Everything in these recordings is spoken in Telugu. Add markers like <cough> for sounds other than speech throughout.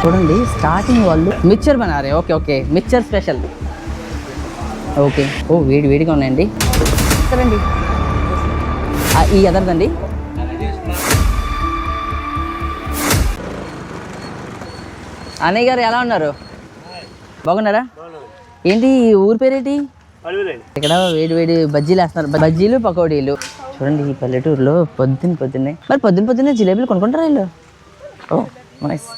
చూడండి స్టార్టింగ్ వాళ్ళు. Mixture బనారే okay okay. Mixture special. Okay. ఓ వేడి వేడిగా ఉన్నాయండి. సరేండి ఆ, ఈ ఎదరదండి అన్నయ్య గారు ఎలా ఉన్నారు? బాగున్నారా? ఏంటి ఈ ఊరి పేరేంటి? ఇక్కడ వేడి వేడి బజ్జీలు వేస్తున్నారు బజ్జీలు పకోడీలు. చూడండి ఈ పల్లెటూరులో పొద్దున్న పొద్దున్నే. మరి పొద్దున్న పొద్దున్నే జిలేబీలు కొనుక్కుంటారా వీళ్ళు? ఓ నైస్.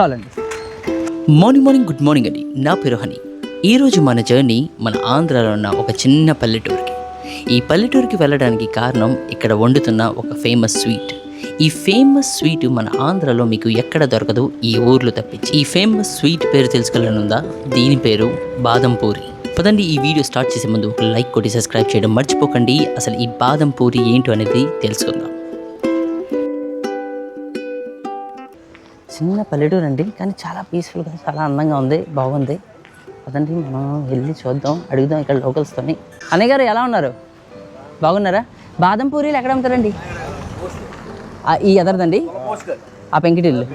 చాలండి. మార్నింగ్ మార్నింగ్ గుడ్ మార్నింగ్ అండి. నా పేరు హని. ఈరోజు మన జర్నీ మన ఆంధ్రాలో ఉన్న ఒక చిన్న పల్లెటూరికి. ఈ పల్లెటూరికి వెళ్ళడానికి కారణం ఇక్కడ వండుతున్న ఒక ఫేమస్ స్వీట్ ఈ ఫేమస్ స్వీట్ మన ఆంధ్రాలో మీకు ఎక్కడ దొరకదు? ఈ ఊర్లో తప్పించి. ఈ ఫేమస్ స్వీట్ పేరు తెలుసుకోవాలనుందా? దీని పేరు బాదం పూరి పదండి ఈ వీడియో స్టార్ట్ చేసే ముందు ఒక లైక్ కొట్టి సబ్స్క్రైబ్ చేయడం మర్చిపోకండి. అసలు ఈ బాదం పూరి ఏంటో అనేది తెలుసుకుందాం. చిన్న పల్లెటూరు అండి కానీ చాలా పీస్ఫుల్గా చాలా అందంగా ఉంది బాగుంది. అదండి మనం వెళ్ళి చూద్దాం అడుగుదాం ఇక్కడ లోకల్స్తోని అన్నయ్య గారు ఎలా ఉన్నారు? బాగున్నారా? బాదం పూరీలు ఎక్కడ అమ్ముతారండి? ఆ, ఈ ఎదరదండి ఆ పెంకిటిల్లు.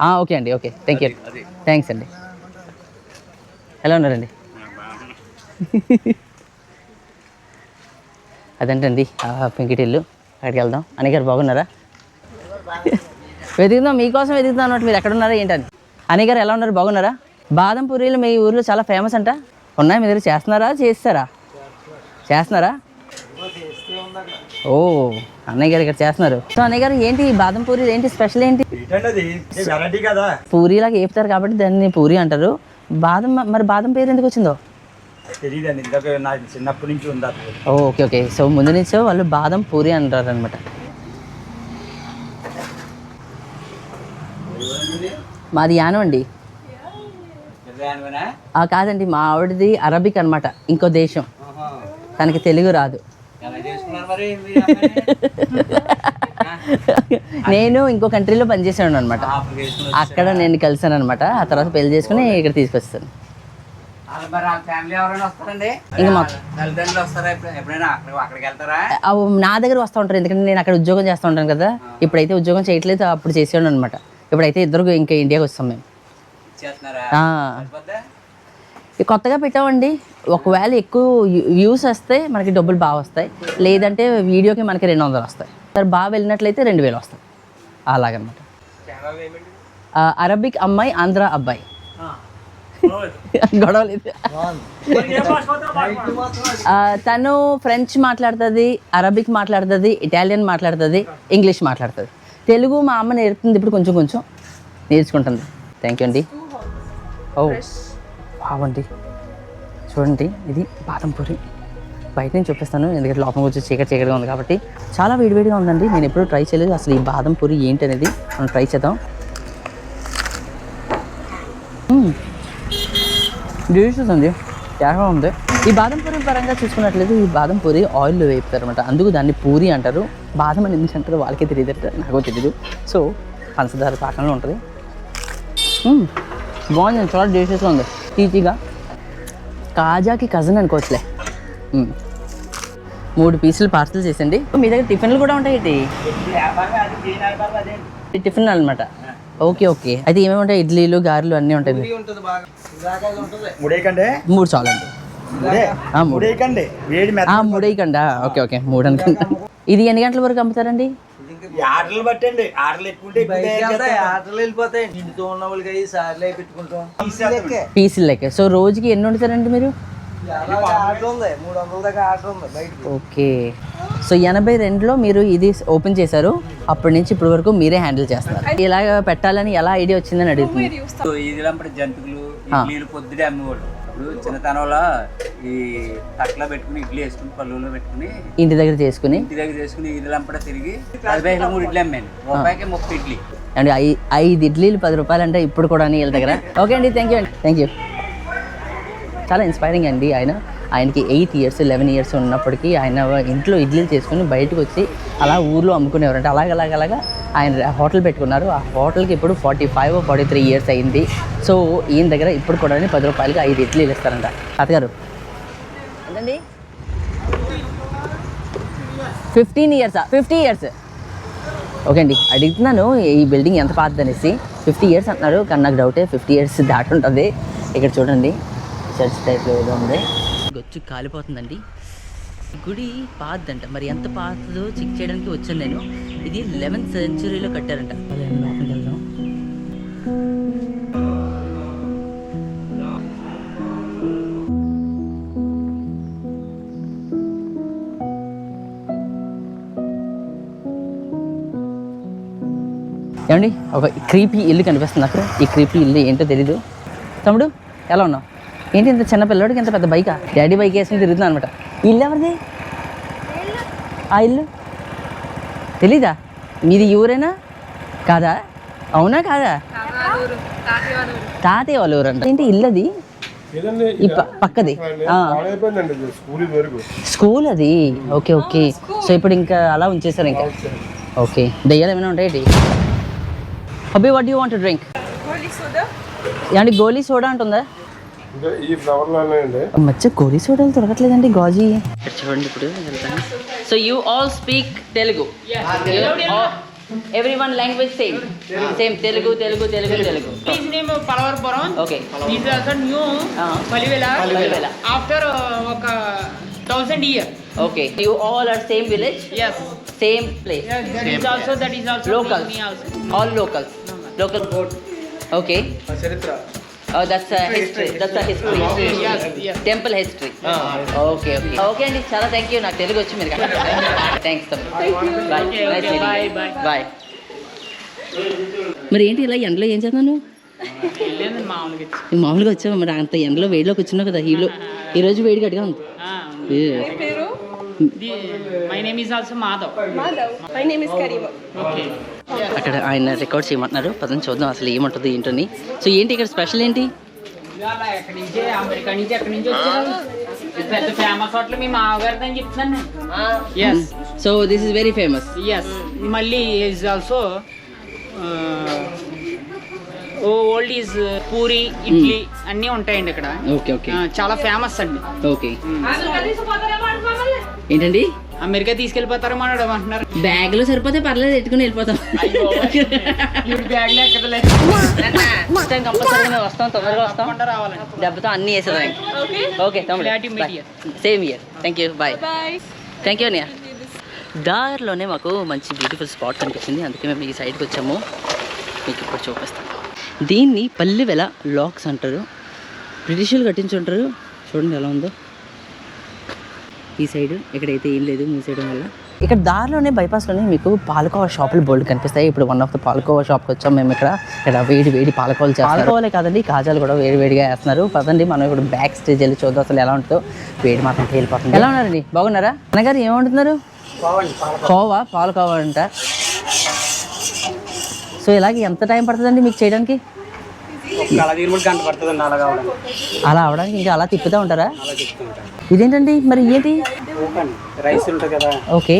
ఆ, ఓకే అండి ఓకే. థ్యాంక్ యూ థ్యాంక్స్ అండి. ఎలా ఉన్నారండి? <laughs> అదేంటండి? పెంకిటిల్లు అక్కడికి వెళ్దాం అన్నయ్య గారు బాగున్నారా? వెతుకుదాం మీకోసం వెతుకుతాం అన్నట్టు మీరు ఎక్కడ ఉన్నారా ఏంటని? అని గారు ఎలా ఉన్నారు బాగున్నారా? బాదం పూరీలు మీ ఊర్లో చాలా ఫేమస్ అంట. ఉన్నాయి మీ దగ్గర చేస్తున్నారా చేస్తారా? చేస్తున్నారా? ఓ అన్నయ్య గారు ఇక్కడ చేస్తున్నారు. సో అన్నయ్య గారు ఏంటి బాదం పూరీలు ఏంటి స్పెషల్ ఏంటి? పూరీలాగా వేపుతారు కాబట్టి దాన్ని పూరి అంటారు. బాదం మరి బాదం పేరు ఎందుకు వచ్చిందో? తెలియదండి ఇందాక నా చిన్నప్పటి నుంచి ఉంది ఓకే ఓకే. సో ముందు నుంచో వాళ్ళు బాదం పూరి అంటారు అనమాట మాది యానం అండి. కాదండి మా ఆవిడది అరబిక్ అన్నమాట. ఇంకో దేశం. తనకి తెలుగు రాదు. <laughs> నేను ఇంకో కంట్రీలో పనిచేసాను అనమాట అక్కడ నేను కలిసాను అనమాట ఆ తర్వాత పెళ్ళి చేసుకుని ఇక్కడ తీసుకొస్తాను. నా దగ్గర వస్తూ ఉంటారు. ఎందుకంటే నేను అక్కడ ఉద్యోగం చేస్తూ ఉంటాను కదా. ఇప్పుడైతే ఉద్యోగం చేయట్లేదు. అప్పుడు చేసేవాడు అనమాట ఇప్పుడైతే ఇద్దరు ఇంకా ఇండియాకి వస్తాం మేము. కొత్తగా పెట్టామండి. ఒకవేళ ఎక్కువ వ్యూస్ వస్తే మనకి డబ్బులు బాగా వస్తాయి. లేదంటే వీడియోకి మనకి రెండు వందలు వస్తాయి. సరే బాగా వెళ్ళినట్లయితే రెండు వేలు వస్తాయి. అలాగనమాట. అరబిక్ అమ్మాయి ఆంధ్ర అబ్బాయి. <laughs> గొడవ లేదు ఆ, తను ఫ్రెంచ్ మాట్లాడుతుంది అరబిక్ మాట్లాడుతుంది ఇటాలియన్ మాట్లాడుతుంది ఇంగ్లీష్ మాట్లాడుతుంది. తెలుగు మా అమ్మ నేర్పుతుంది ఇప్పుడు కొంచెం కొంచెం. నేర్చుకుంటుంది. థ్యాంక్ యూ అండి. ఓ బాగుంది చూడండి ఇది బాదం పూరి. బయట నుంచి చూపిస్తాను ఎందుకంటే లోపల వచ్చి చీకటి చీకటిగా ఉంది కాబట్టి. చాలా వేడివేడిగా ఉందండి. నేను ఎప్పుడూ ట్రై చేయలేదు. అసలు ఈ బాదం పూరి ఏంటి అనేది మనం ట్రై చేద్దాం. డిలీషియస్ ఉంది తేడా ఉంది. ఈ బాదం పూరి పరంగా చూసుకున్నట్లయితే ఈ బాదం పూరి ఆయిల్లో వేపుతారు అనమాట అందుకు దాన్ని పూరి అంటారు. బాదం అని ఎందుకు అంటారు వాళ్ళకే తెలియదు నాకు తెలియదు సో పంచదార పాకంలో ఉంటుంది. బాగుంది చాలా డేషియస్గా ఉంది. తీచిగా కాజాకి కజన్ అనుకోవచ్చులే. మూడు పీసులు పార్సల్ చేసండి మీ దగ్గర టిఫిన్లు కూడా ఉంటాయి టిఫిన్ అనమాట ఓకే ఓకే. అయితే ఏమేమి ఉంటాయి ఇడ్లీలు గారెలు అన్నీ ఉంటాయి ముడేకండి? మూడు చాలండి. ముడే? ఆ, మూడు. ముడేకండి. వేడి మెత్త ఆ, మూడేయకండా ఓకే ఓకే. మూడు అనుకుంటా. ఇది ఎన్ని గంటల వరకు అమ్ముతారండి? ఆర్డర్లు బట్టండి ఆర్డర్లు ఎక్కువ ఆటలు వెళ్ళిపోతాయి. ఇంటితో ఉన్న వాళ్ళకి అవి సార్లే పెట్టుకుంటాం. పీసులు లెక్క సో రోజుకి ఎన్ని వండుతారండి మీరు? ఓకే. సో ఎనభై రెండులో మీరు ఇది ఓపెన్ చేశారు. అప్పటి నుంచి ఇప్పటి వరకు మీరే హ్యాండిల్ చేస్తున్నారు. ఇలాగ పెట్టాలని ఎలా ఐడియా వచ్చిందని అడుగుతుంది. సో ఇది జంతువులు ఇడ్లీలు పొద్దుడే అమ్మేవాళ్ళు. ఇప్పుడు చిన్నతనంలో ఈ తట్లో పెట్టుకుని ఇడ్లీ వేసుకుని పళ్ళులో పెట్టుకుని ఇంటి దగ్గర చేసుకుని ఇంటి దగ్గర చేసుకుని ఇది లంపట తిరిగి పది మూడు ఇడ్లీ అమ్మాను. రూపాయికి ముప్పై ఇడ్లీ. అండి ఐ ఐదు ఇడ్లీలు పది రూపాయలు అంటే ఇప్పుడు కూడా వీళ్ళ దగ్గర. ఓకే అండి థ్యాంక్ యూ అండి. థ్యాంక్ యూ చాలా ఇన్స్పైరింగ్ అండి ఆయన. ఆయనకి ఎయిట్ ఇయర్స్ లెవెన్ ఇయర్స్ ఉన్నప్పటికీ ఆయన ఇంట్లో ఇడ్లీలు చేసుకుని బయటకు వచ్చి అలా ఊర్లో అమ్ముకునేవారు అలాగలాగలాగా అలాగ అలాగా ఆయన హోటల్ పెట్టుకున్నారు. ఆ హోటల్కి ఇప్పుడు forty five forty three years అయింది. సో ఈయన దగ్గర ఇప్పుడు కూడా పది రూపాయలకి ఐదు ఇడ్లీలు ఇస్తారంట. తాతగారు. ఎంతండి ఫిఫ్టీన్ ఇయర్సా ఫిఫ్టీ ఇయర్స్ ఓకే అండి. అడుగుతున్నాను ఈ బిల్డింగ్ ఎంత పాతదనేసి. ఫిఫ్టీ ఇయర్స్ అంటున్నారు. కానీ నాకు డౌటే ఫిఫ్టీ ఇయర్స్ దాటి ఉంటుంది. ఇక్కడ చూడండి. చర్చ్ టైప్లో ఏదో ఉంది. గొచ్చు కాలిపోతుందండి. గుడి పాతదంట. మరి ఎంత పాతదో చెక్ చేయడానికి వచ్చాను నేను. ఇది లెవెన్త్ సెంచురీలో కట్టారంట. లోపలికి వెళ్దాం. ఏమండి ఒక క్రీపీ ఇల్లు కనిపిస్తుంది నాకు. ఈ క్రీపీ ఇల్లు ఏంటో తెలీదు. తమ్ముడు ఎలా ఉన్నావు? ఏంటి ఇంత చిన్న పిల్లడికి ఇంత పెద్ద బైకా డాడీ బైక్ వేసుకుని తిరుగుతుంది అనమాట ఇల్లు ఎవరిది? ఆ ఇల్లు? తెలీదా? మీది ఊరేనా? కాదా? అవునా కాదా? తాతయ్య వాళ్ళ ఊరు అంట ఏంటి ఇల్లు అది పక్కది. స్కూల్ అది? Okay okay. సో ఇప్పుడు ఇంకా అలా ఉంచేసారు ఇంకా? ఓకే. దయ్యాలు ఏమైనా ఉంటాయి hubby what you want drink ఏమండి గోలీ సోడా ఉంటుందా? ఇంకా ఈ ఫ్లవర్ లానే అండి మధ్య గోలీ సోడాలు దొరకట్లేదండి గాజీ ఇక్కడ చూడండి ఇప్పుడు వెళ్తాను so you all speak Telugu every one language same same Telugu Telugu Telugu Telugu Palavapuram. Okay new Ah. Palivela. Palivela. After uh, ఒక thousand year. Okay you all are same village Yes. Same place Yes, that is also that is also Locals. me also. All locals local okay చరిత్ర Oh, that's a history. That's a history. Yes, yes. Temple history okay okay okay అండి చాలా థ్యాంక్ యూ నాకు తెలుగు వచ్చి మీరు thanks bye bye, bye. Bye మరి ఏంటి ఇలా ఎండలో ఏం వెళ్ళేది మామూలుగా ఇచ్చి. నువ్వు మామూలుగా వచ్చావు మరి అంత ఎండలో వేడిలోకి వచ్చినావు కదా ఈలో <laughs> ఈరోజు వేడి గట్టిగా ఉంది. ఏ. the- my name is also Madhav. Madhav. My అక్కడ ఆయన రికార్డ్ చేయమంటున్నారు. పదని చూద్దాం అసలు ఏముంటుంది ఏంటని. సో ఏంటి ఇక్కడ స్పెషల్ ఏంటి? అమెరికా నుంచి ఎక్కడి నుంచి పెద్ద ఫేమస్ హోటల్ మీ మామగారిది అని చెప్తున్నాను. నేను yes so this is very famous yes మళ్ళీ is also old is puri idli అన్నీ ఉంటాయండి ఇక్కడ. ఓకే ఓకే చాలా ఫేమస్ అండి. ఓకే ఏంటండి? అమెరికా తీసుకెళ్ళిపోతారేమో అని అంటున్నారు బ్యాగ్లో సరిపోతే పర్లేదు ఎట్టుకుని వెళ్ళిపోతాం. వస్తాం తొందరగా వస్తాం. దెబ్బతో అన్నీ వేసేదాం okay. Same year thank you bye. Thank you అన్నయ్య దారిలోనే మాకు మంచి బ్యూటిఫుల్ స్పాట్ కనిపించింది. అందుకే మేము ఈ సైడ్కి వచ్చాము. మీకు ఇప్పుడు చూపిస్తాను దీన్ని పల్లెవెల లాక్స్ అంటారు. బ్రిటిషర్లు కట్టించి ఉంటారు చూడండి ఎలా ఉందో. ఈ సైడ్ ఇక్కడైతే ఏం లేదు మూసేయడం వల్ల ఇక్కడ దారిలోనే బైపాస్లోనే మీకు పాలకోవా షాపులు బోల్డ్ కనిపిస్తాయి. ఇప్పుడు వన్ ఆఫ్ ద పాలకోవా షాప్కి వచ్చాం. మేము ఇక్కడ ఇక్కడ వేడి వేడి పాలకోవాలు చేస్తారు పాలకోవాలే కాదండి కాజాలు కూడా వేడి వేడిగా వేస్తున్నారు. పదండి మనం ఇప్పుడు బ్యాక్ స్టేజ్ వెళ్ళి చూద్దాం అసలు ఎలా ఉంటుందో. వేడి మాత్రం తేలిపోతుంది. ఎలా ఉన్నారండి? బాగున్నారా? అన్నగారు ఏమంటున్నారు? కోవా పాలకోవా అంట. సో ఇలాగే ఎంత టైం పడుతుందండి మీకు చేయడానికి? అలా అవడానికి ఇంకా అలా తిప్పుతూ ఉంటారా? ఇదేంటండి? మరి ఏంటి? రైస్ ఉంటుంది కదా. ఓకే.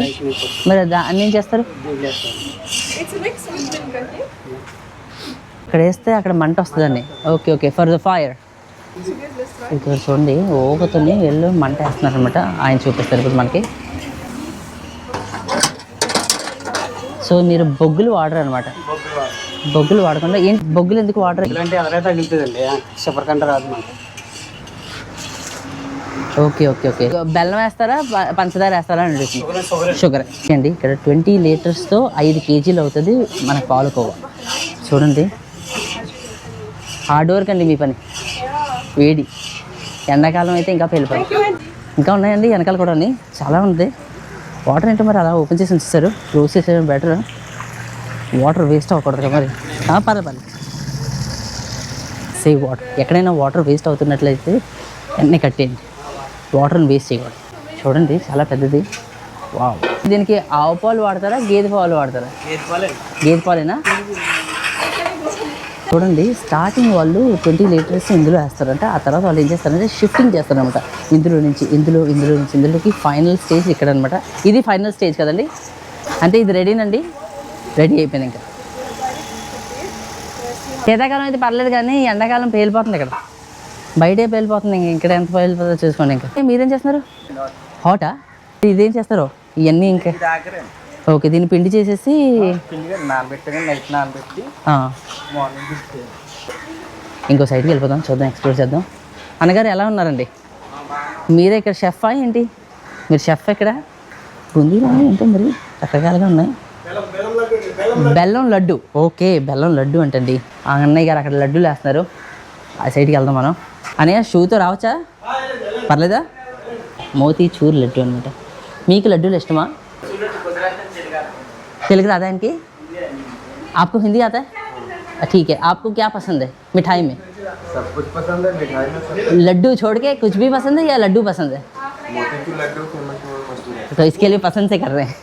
మరి దాన్ని ఏం చేస్తారు? ఇక్కడ వేస్తే అక్కడ మంట వస్తుందండి. Okay okay. For the fire ఇక్కడ చూడండి. ఓగుతుంది వెళ్ళు మంట వేస్తున్నారు అనమాట ఆయన చూపిస్తారు ఇప్పుడు మనకి. సో మీరు బొగ్గులు వాడరు అనమాట బొగ్గులు వాడకుండా ఏంటి బొగ్గులు ఎందుకు వాడరు? ఇలాంటి అదరే తగులుతుందండి. షుగర్ కంటే రాదు ఓకే ఓకే ఓకే. బెల్లం వేస్తారా? పంచదార వేస్తారా అని అడుగుతుంది. షుగర్ అండి ఇక్కడ ట్వంటీ లీటర్స్తో ఐదు కేజీలు అవుతుంది మన పాలకోవా చూడండి. హార్డ్ వర్క్ అండి మీ పని. వేడి. ఎండాకాలం అయితే ఇంకా పెళ్ళిపోయి ఇంకా ఉన్నాయండి? వెనకాల కూడా చాలా ఉంది. వాటర్ ఏంటో మరి అలా ఓపెన్ చేసి ఉంచేస్తారు క్లోజ్ చేసేయడం బెటర్? వాటర్ వేస్ట్ అవ్వకూడదు కదా మరి. ఆ, పర్లేదు పర్లేదు సేవ్ వాటర్ ఎక్కడైనా వాటర్ వేస్ట్ అవుతున్నట్లయితే వెంటనే కట్టేయండి. వాటర్ని వేస్ట్ చేయకూడదు. చూడండి చాలా పెద్దది. వావ్ దీనికి ఆవు పాలు వాడతారా గేదె పాలు వాడతారా? గేదె పాలేనా? చూడండి స్టార్టింగ్ వాళ్ళు ట్వంటీ లీటర్స్ ఇందులో వేస్తారంట. ఆ తర్వాత వాళ్ళు ఏం చేస్తారంటే షిఫ్టింగ్ చేస్తారనమాట ఇందులో నుంచి ఇందులో ఇందులో నుంచి ఇందులోకి ఫైనల్ స్టేజ్ ఇక్కడ అనమాట ఇది ఫైనల్ స్టేజ్ కదండి? అంటే ఇది రెడీనండి రెడీ అయిపోయింది ఇంకా. శీతాకాలం అయితే పర్లేదు కానీ ఎండాకాలం పేలిపోతుంది ఇక్కడ. బయటే పేలిపోతుంది ఇంక ఇక్కడ ఎంత పేలిపోతుందో చూసుకోండి ఇంకా. మీరేం చేస్తున్నారు? హాటా ఇదేం చేస్తారు? ఇవన్నీ ఇంకా. ఓకే దీన్ని పిండి చేసేసి నైట్ నానబెట్టి మార్నింగ్ ఇంకో సైడ్కి వెళ్ళిపోదాం చూద్దాం ఎక్స్ప్లోర్ చేద్దాం. అన్నగారు ఎలా ఉన్నారండి? మీరే ఇక్కడ షెఫా ఏంటి? మీరు షెఫ్ ఎక్కడ? బూందీలు అన్నీ ఏంటో మరి? రకరకాలుగా ఉన్నాయి. బెల్లం లడ్డు. ఓకే బెల్లం లడ్డు అంటండి. ఆ అన్నయ్య గారు అక్కడ లడ్డూలు వేస్తున్నారు. ఆ సైడ్కి వెళ్దాం మనం. అన్నయ్య షూతో రావచ్చా? పర్లేదా? మోతీ చూర్ లడ్డు అనమాట మీకు లడ్డూలు ఇష్టమా? తెలుగు రాదా इनकी आपको हिंदी आता है ठीक है आपको क्या पसंद है मिठाई में सब कुछ पसंद है मिठाई में सब लड्डू छोड़ के कुछ भी पसंद है या लड्डू पसंद है मोतीचूर लड्डू फेमस मशहूर है तो इसके लिए पसंद से कर रहे हैं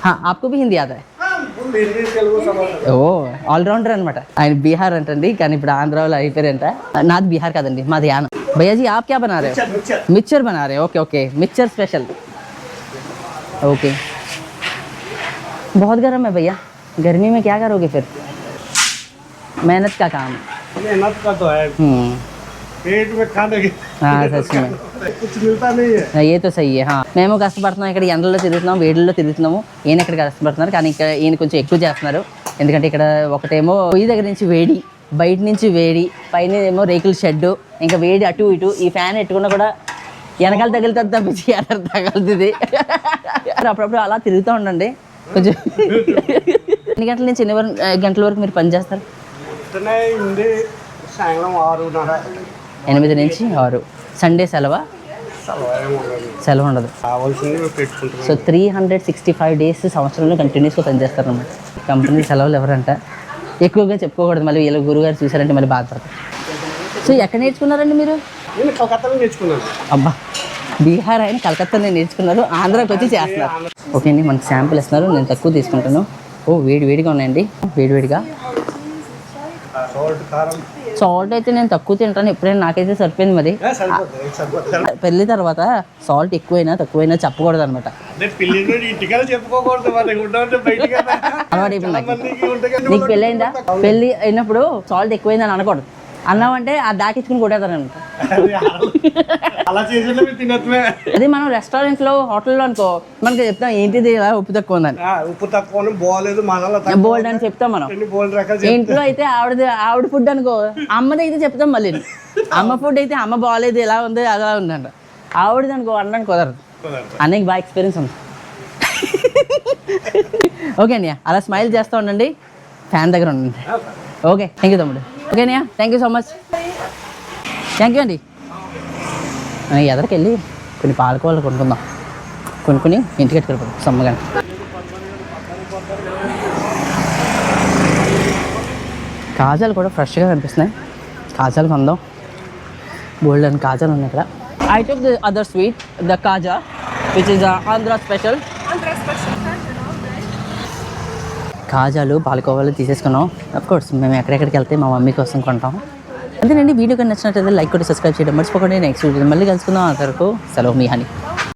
हाँ आपको भी हिंदी आता है हिंदी तेलुगु सब ఓ ఆల్రౌండర్ అనమాట ఆయన బీహార్ అంటండి కానీ ఇప్పుడు ఆంధ్రాలో అయిపోయారంట నాది బీహార్ కాదండి మాది యానం भैया जी आप क्या बना रहे हो मिक्सचर बना रहे हो okay okay mixture special okay बहुत गर्म है भैया गर्मी में क्या करोगे फिर मेहनत का काम है मेहनत का तो है हम्म पेट में खाने की हाँ सच में <laughs> कुछ मिलता नहीं है ఆ, ఏ తో సయ్యే హా మేము కష్టపడుతున్నాం ఇక్కడ ఎండల్లో తిరుగుతున్నాం వేడిల్లో తిరుగుతున్నాము ఈయన ఇక్కడ కష్టపడుతున్నారు కానీ ఇక్కడ ఈయన కొంచెం ఎక్కువ చేస్తున్నారు ఎందుకంటే ఇక్కడ ఒకటేమో పొయ్యి దగ్గర నుంచి వేడి బయట నుంచి వేడి పైన ఏమో రేకుల షెడ్ ఇంకా వేడి అటు ఇటు ఈ ఫ్యాన్ ఎట్టుకున్నా కూడా వెనకాల తగులుతుంది తప్పించి ఎదర తగులుతుంది <laughs> అప్పుడప్పుడు అలా తిరుగుతూ ఉండండి కొంచెం. ఎన్ని గంటల నుంచి ఎన్ని వరకు గంటల వరకు మీరు పని చేస్తారు? సాయంత్రం ఆరున్నర. ఎనిమిది నుంచి ఆరు. సండే సెలవా? సెలవు ఉండదు. So three hundred sixty five days సంవత్సరంలో కంటిన్యూస్గా పనిచేస్తారు అన్నమాట కంపెనీ సెలవులు ఎవరంట? ఎక్కువగా చెప్పుకోకూడదు. మళ్ళీ వీళ్ళ గురుగారు చూసారంటే మళ్ళీ బాధపడతారు. సో ఎక్కడ నేర్చుకున్నారండి మీరు? నేను కలకత్తాలో నేర్చుకున్నాను. అబ్బా. బీహార్ అయిన కలకత్తాలో నేర్చుకున్నారు. ఆంధ్రాకి వచ్చి చేస్తున్నారు. ఓకే అండి మనకి శాంపుల్ ఇస్తున్నారు. నేను తక్కువ తీసుకుంటాను. ఓ వేడి వేడిగా ఉన్నాయండి. వేడి వేడిగా. సాల్ట్ అయితే నేను తక్కువ తింటాను. ఎప్పుడైనా నాకైతే సరిపోయింది మరి. పెళ్ళి తర్వాత సాల్ట్ ఎక్కువైనా తక్కువైనా చెప్పకూడదు అనమాట నీకు. పెళ్ళి అయిందా పెళ్ళి అయినప్పుడు సాల్ట్ ఎక్కువైందని అనకూడదు. అన్నామంటే ఆ దాకించుకుని కొట్టేతారనమాట అలా చేసిన తినత్మే అదే మనం రెస్టారెంట్లో హోటల్లో అనుకో మనకి చెప్తాం ఏంటిది ఇలా ఉప్పు తక్కువ ఉందని. ఉప్పు తక్కువ బాగోలేదు బోల్డ్ అని చెప్తాం మనం. ఇంట్లో అయితే ఆవిడది ఆవిడ ఫుడ్ అనుకో అమ్మది అయితే చెప్తాం మళ్ళీ. అమ్మ ఫుడ్ అయితే అమ్మ బాగాలేదు ఎలా ఉంది అలా ఉందంట ఆవిడది అనుకో అనడానికి కుదరదు. అన్నయ్యకి బాగా ఎక్స్పీరియన్స్ ఉంది. <laughs> ఓకే అన్నయ్య అలా స్మైల్ చేస్తూ ఉండండి. ఫ్యాన్ దగ్గర ఉండండి. ఓకే. థ్యాంక్ యూ తమ్ముడు. Okay thank you so much thank you అండి ఎదరికి వెళ్ళి కొన్ని పాలకోవాలు కొనుక్కుందాం. కొనుక్కుని ఇంటికి ఎట్టుకెళ్ళిపోతాం సమ్మగానే. కాజాలు కూడా ఫ్రెష్గా కనిపిస్తున్నాయి. కాజాలు కొందాం. బోల్డ్ అండ్ కాజాలు ఉన్నాయి ఇక్కడ. I took the other sweet the kaja which is Andhra special Andhra special కాజాలు పాలకోవాలు తీసేసుకున్నాం. అఫ్కోర్స్ మేము ఎక్కడెక్కడికి వెళ్తే మా మమ్మీ కోసం కొంటాం. అదేనండి వీడియో కానీ నచ్చినట్లయితే లైక్ కూడా సబ్స్క్రైబ్ చేయడం మర్చిపోకండి. నెక్స్ట్ వీడియో మళ్ళీ కలుసుకుందాం. అంతవరకు సెలవు మీ హనీ.